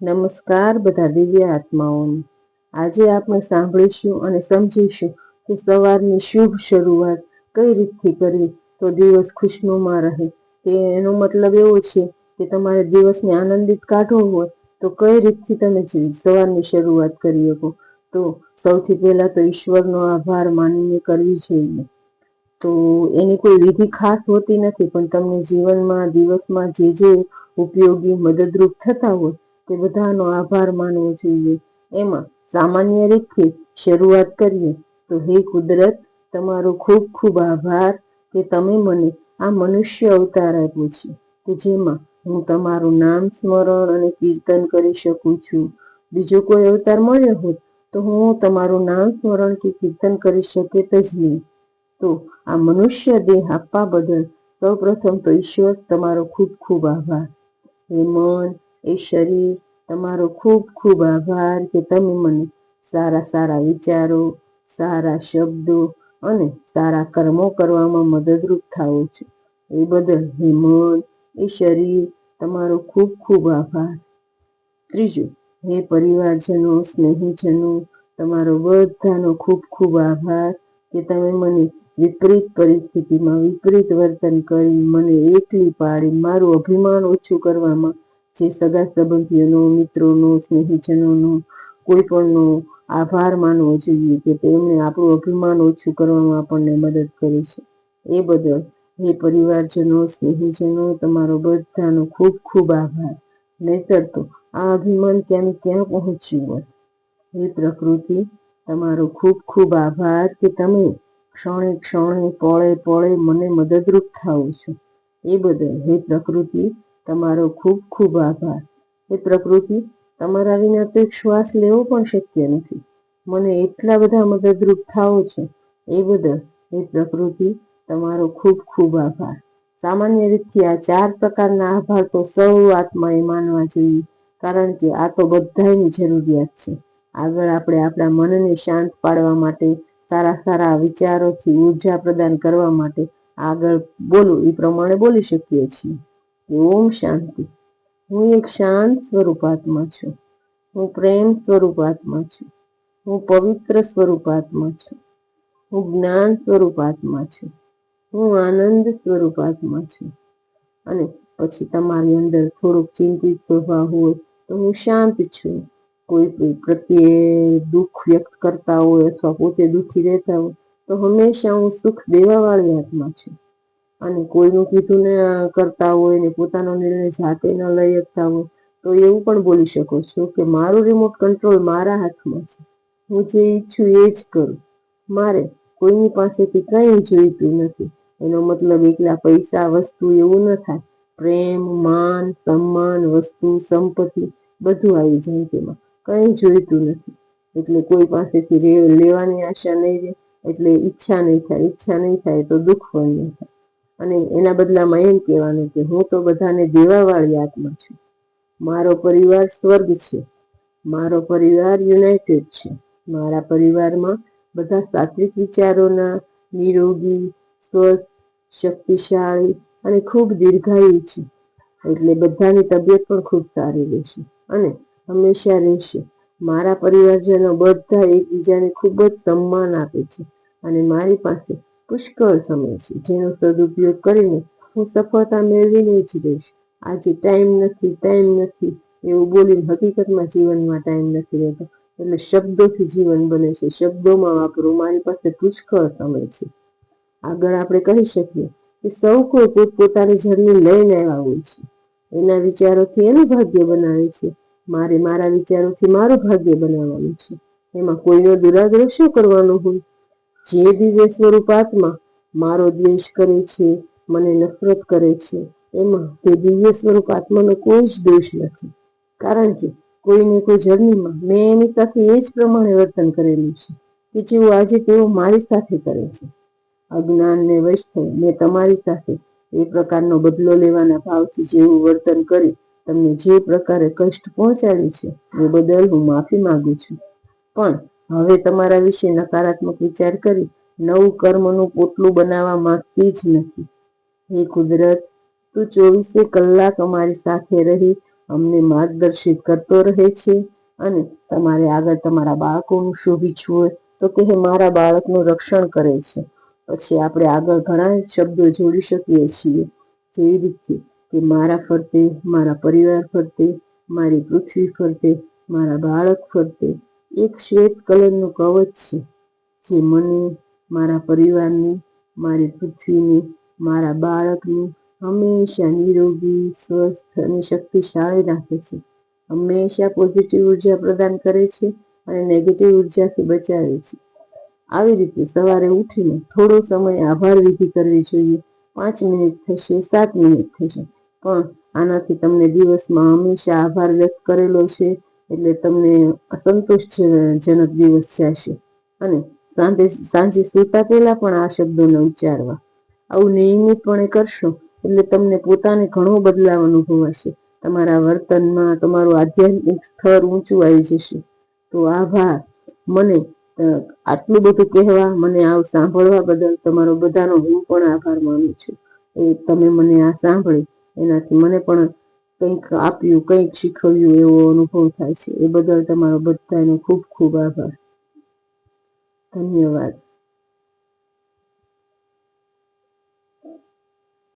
નમસ્કાર બધા દિવ્ય આત્માઓને. આજે આપણે સાંભળીશું અને સમજીશું કે સવારની શુભ શરૂઆત કઈ રીતથી કરવી તો દિવસ ખુશનુમા રહે. તે એનો મતલબ એવો છે કે તમારે દિવસને આનંદિત કાઢવો હોય તો કઈ રીતથી તમે સવારની શરૂઆત કરી શકો? તો સૌથી પહેલા તો ઈશ્વરનો આભાર માનીને કરવી જોઈએ. તો એની કોઈ વિધિ ખાસ હોતી નથી, પણ તમને જીવનમાં, દિવસમાં જે જે ઉપયોગી, મદદરૂપ થતા હોય તે બધાનો આભાર માનવો જોઈએ. એમાં સામાન્ય રીતથી શરૂઆત કરીએ તો હે કુદરત, તમારો ખૂબ ખૂબ આભાર કે તમે મને આ મનુષ્ય અવતાર આપ્યો છે, કે જેમાં હું તમારું નામ સ્મરણ અને કીર્તન કરી શકું છું. બીજો કોઈ અવતાર મળ્યો હોત તો હું તમારું નામ સ્મરણ કે કીર્તન કરી શકે જ નહીં. તો આ મનુષ્ય દેહ આપવા બદલ સૌ પ્રથમ તો ઈશ્વર તમારો ખૂબ ખૂબ આભાર. હે મન એ શરીર તમારો ખૂબ ખૂબ આભાર કે તમે મને સારા સારા વિચારો, સારા શબ્દો અને સારા કર્મો કરવામાં મદદરૂપ થાઓ છો. એ બદલ હે મન, એ શરીર તમારો ખૂબ ખૂબ આભાર. ત્રીજું, હે પરિવારજનો, સ્નેહીજનો, તમારો બધાનો ખૂબ ખૂબ આભાર કે તમે મને વિપરીત પરિસ્થિતિમાં વિપરીત વર્તન કરી, મને એકલી પાડી, મારું અભિમાન ઓછું કરવામાં જે સગા સંબંધીઓનો, મિત્રોનો, સ્નેહીજનોનો કોઈ પણનો આભાર માનવો જોઈએ કે તેમણે આપણું અભિમાન ઓછું કરવામાં આપણને મદદ કરી છે. એ બદલ હે પરિવારજનો, સ્નેહીજનો, તમારો બધાનો ખૂબ ખૂબ આભાર. નહીતર તો આ અભિમાન ક્યાં ક્યાં પહોંચ્યું હોત? હે પ્રકૃતિ, તમારો ખૂબ ખૂબ આભાર કે તમે ક્ષણે ક્ષણે, પળે પળે મને મદદરૂપ થાવ છો. એ બદલ હે પ્રકૃતિ તમારો ખૂબ ખૂબ આભાર. એ પ્રકૃતિ તમારા વિના તો એક શ્વાસ લેવો પણ શક્ય નથી. મને એટલા બધા મદદરૂપ થાઓ છે. એ બદલ એ પ્રકૃતિ તમારો ખૂબ ખૂબ આભાર. સામાન્ય રીતે આ ચાર પ્રકારના આભાર તો સૌ આત્માએ માનવા જોઈએ, કારણ કે આ તો બધાની જરૂરિયાત છે. આગળ આપણે આપણા મનને શાંત પાડવા માટે, સારા સારા વિચારોથી ઊર્જા પ્રદાન કરવા માટે આગળ બોલું, એ પ્રમાણે બોલી શકીએ છીએ. ઓમ શાંતિ. હું એક શાંત સ્વરૂપાત્મા છું. હું પ્રેમ સ્વરૂપાત્મા છું. હું પવિત્ર સ્વરૂપાત્મા છું. હું જ્ઞાન સ્વરૂપાત્મા છું. હું આનંદ સ્વરૂપાત્મા છું. અને પછી તમારી અંદર થોડુંક ચિંતિત સ્વભાવ હોય તો હું શાંત છું. કોઈ પ્રત્યે દુઃખ વ્યક્ત કરતા હોય અથવા પોતે દુઃખી રહેતા હોય તો હંમેશા હું સુખ દેવાવાળી આત્મા છું. અને કોઈનું કીધું ને કરતા હોય ને પોતાનો નિર્ણય જાતે ન લઈ શકતા હોય, તો એવું પણ બોલી શકો છો કે મારું રિમોટ કંટ્રોલ મારા હાથમાં છે. હું જે ઈચ્છું એ જ કરું. મારે કોઈની પાસેથી કંઈ જોઈતું નથી. એનો મતલબ એકલા પૈસા, વસ્તુ એવું ન થાય. પ્રેમ, માન, સન્માન, વસ્તુ, સંપત્તિ બધું આવી જાય તેમાં. કંઈ જોઈતું નથી. એટલે કોઈ પાસેથી લેવાની આશા નહીં રહે. એટલે ઈચ્છા નહીં થાય. ઈચ્છા નહીં થાય તો દુઃખ પણ નહીં થાય. અને એના બદલામાં એમ કહેવાનું કે હું તો બધાને દેવાવાળી આત્મા છું. મારો પરિવાર સ્વર્ગ છે. મારો પરિવાર યુનાઇટેડ છે. મારા પરિવારમાં બધા સાત્વિક વિચારોના નિરોગી, સ્વસ્થ, શક્તિશાળી અને ખૂબ દીર્ઘાયુ છે. એટલે બધાની તબિયત પણ ખૂબ સારી રહેશે અને હંમેશા રહેશે. મારા પરિવારજનો બધા એકબીજાને ખૂબ જ સન્માન આપે છે અને મારી પાસે પુષ્કળ સમય છે. જેનો સદુપયોગ કરીને હું સફળતા મેળવીને જ રહીશ. આજે ટાઈમ નથી ટાઈમ નથી. એવું બોલીને હકીકતમાં જીવનમાં ટાઈમ નથી રહેતો. એટલે શબ્દોથી જીવન બને છે. શબ્દોમાં વાપરો. મારી પાસે પુષ્કળ સમય છે. આગળ આપણે કહી શકીએ કે સૌ કોઈ પોતપોતાની જર્ની લઈને આવ્યા હોય છે. એના વિચારોથી એનું ભાગ્ય બનાવે છે. મારે મારા વિચારોથી મારું ભાગ્ય બનાવવાનું છે. એમાં કોઈનો દુરાગ્રહ શું કરવાનો હોય? જે દિવ્ય સ્વરૂપાત્મા મારો દ્વેષ કરે છે, મને નફરત કરે છે, એમાં તે દિવ્ય સ્વરૂપ આત્માનો કોઈ જ દોષ નથી. કારણ કે કોઈને કોઈ જર્નીમાં મેં એની સાથે એ જ પ્રમાણે વર્તન કરેલું છે કે જેવું આજે તેઓ મારી સાથે કરે છે. અજ્ઞાનને વશ થઈ મેં તમારી સાથે એ પ્રકારનો બદલો લેવાના ભાવથી જેવું વર્તન કરી તમને જે પ્રકારે કષ્ટ પહોંચાડ્યું છે એ બદલ હું માફી માંગુ છું. પણ હવે તમારા વિશે નકારાત્મક વિચાર કરી નવું કર્મનું પોટલું બનાવવા માંગતી જ નથી. હે કુદરત, તું ચોવીસે કલાક અમારી સાથે રહી, અમને માર્ગદર્શિત કરતો રહે છે અને તમારે આગળ તમારા બાળકોનું શુભ ઈચ્છવું હોય તો હે મારા બાળકનું રક્ષણ કરે છે. પછી આપણે આગળ ઘણા શબ્દો જોડી શકીએ છીએ. જેવી રીતે કે મારા ફરતે, મારા પરિવાર ફરતે, મારી પૃથ્વી ફરતે, મારા બાળક ફરતે એક શ્વેત કલરનું કવચ છે, જે મને, મારા પરિવારની, મારી પૃથ્વીને, મારા બાળકને હંમેશા નિરોગી, સ્વસ્થ અને શક્તિશાળી રાખે છે. હંમેશા પોઝિટિવ ઊર્જા પ્રદાન કરે છે અને નેગેટિવ ઉર્જાથી બચાવે છે. આવી રીતે સવારે ઉઠીને થોડો સમય આભાર વિધિ કરવી જોઈએ. પાંચ મિનિટ થશે, સાત મિનિટ થશે. પણ આનાથી તમને દિવસમાં હંમેશા આભાર વ્યક્ત કરેલો છે. એટલે તમને અસંતોષજનક દિવસ જશે. અને સાંજે સાંજે સૂતા પહેલા પણ આ શબ્દોને ઉચ્ચારવા. આવું નિયમિતપણે કરશો એટલે તમને પોતાને ઘણો બદલાવ અનુભવાશે. તમારા વર્તનમાં તમારું આધ્યાત્મિક સ્તર ઊંચું આવી જશે. તો આભાર. મને આટલું બધું કહેવા, મને આવું સાંભળવા બદલ તમારો બધાનો હું પણ આભાર માનું છું. એ તમે મને આ સાંભળી. એનાથી મને પણ કંઈક આપ્યું, કંઈક શીખવ્યું એવો અનુભવ થાય છે. એ બદલ તમારો બધાનો ખૂબ ખૂબ આભાર. ધન્યવાદ.